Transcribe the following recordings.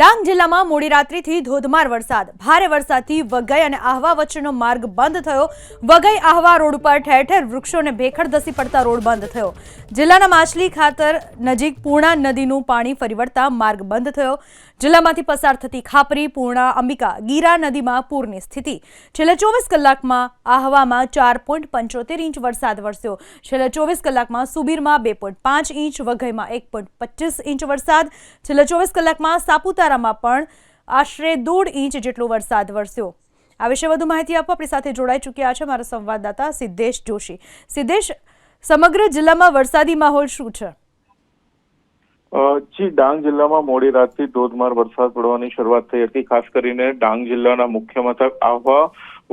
ડાંગ જિલ્લામાં મોડી રાત્રિથી ધોધમાર વરસાદ. ભારે વરસાદથી વઘઈ અને આહવા વચ્ચેનો માર્ગ બંધ થયો. વઘઈ આહવા રોડ ઉપર ઠેર ઠેર વૃક્ષોને ભેખડ ધસી પડતા રોડ બંધ થયો. જિલ્લાના માછલી ખાતર નજીક પૂર્ણા નદીનું પાણી ફરી વળતા માર્ગ બંધ થયો. જિલ્લામાંથી પસાર થતી ખાપરી, પૂર્ણા, અંબિકા, ગીરા નદીમાં પૂરની સ્થિતિ. છેલ્લા ચોવીસ કલાકમાં આહવામાં ચાર પોઈન્ટ પંચોતેર ઇંચ વરસાદ વરસ્યો. છેલ્લા ચોવીસ કલાકમાં સુબીરમાં બે પોઈન્ટ પાંચ ઇંચ, વઘઈમાં એક પોઈન્ટ પચીસ ઇંચ વરસાદ. છેલ્લા ચોવીસ કલાકમાં સાપુતારામાં પણ આશરે દોઢ ઇંચ જેટલો વરસાદ વરસ્યો. આ વિશે વધુ માહિતી આપવા આપણી સાથે જોડાઈ ચૂક્યા છે મારા સંવાદદાતા સિદ્ધેશ જોશી. સિદ્ધેશ, સમગ્ર જિલ્લામાં વરસાદી માહોલ શું છે? જી, ડાંગ જિલ્લામાં મોડી રાતથી ધોધમાર વરસાદ પડવાની શરૂઆત થઈ હતી. ખાસ કરીને ડાંગ જિલ્લાના મુખ્ય મથક આહવા,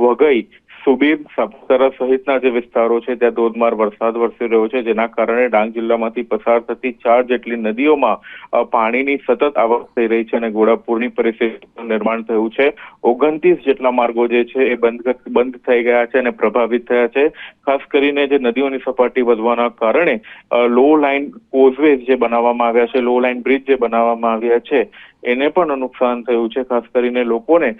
વઘઈ સુબીર સાપુતારા સહિતના જે વિસ્તારો છે, ત્યાં ધોધમાર વરસાદ વરસી રહ્યો છે, જેના કારણે ડાંગ જિલ્લામાંથી પસાર થતી ચાર જેટલી નદીઓમાં પાણીની સતત આવક થઈ રહી છે અને ઘોડાપુરની પરિસ્થિતિનું નિર્માણ થયું છે. ઓગણત્રીસ જેટલા માર્ગો જે છે, એ બંધ બંધ થઈ ગયા છે અને પ્રભાવિત થયા છે. ખાસ કરીને જે નદીઓની સપાટી વધવાના કારણે લો લાઇન કોઝવેઝ જે બનાવવામાં આવ્યા છે લો લાઇન બ્રિજ જે બનાવવામાં આવ્યા છે, એને પણ નુકસાન થયું છે. ખાસ કરીને લોકોને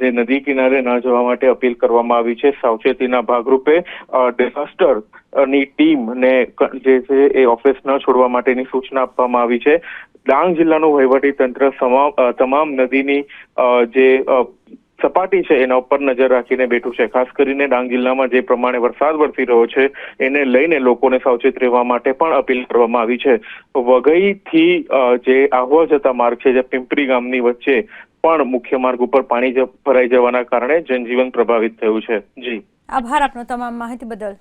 જે નદી કિનારે ન જવા માટે અપીલ કરવામાં આવી છે સાવચેતીના ભાગરૂપે ડિઝાસ્ટરની ટીમ ને જે છે એ ઓફિસ ન છોડવા માટેની સૂચના આપવામાં આવી છે. ડાંગ જિલ્લાનું વહીવટી તંત્ર તમામ નદીની જે સપાટી છે એના ઉપર નજર રાખીને બેઠું છે. ખાસ કરીને ડાંગ જિલ્લામાં જે પ્રમાણે વરસાદ વરસી રહ્યો છે, એને લઈને લોકોને સાવચેત રહેવા માટે પણ અપીલ કરવામાં આવી છે. વઘઈથી જે આહવા જતા માર્ગ છે, જે પિંપરી ગામની વચ્ચે પણ મુખ્ય માર્ગ ઉપર પાણી ભરાઈ જવાના કારણે જનજીવન પ્રભાવિત થયું છે. જી. આભાર આપનો તમામ માહિતી બદલ.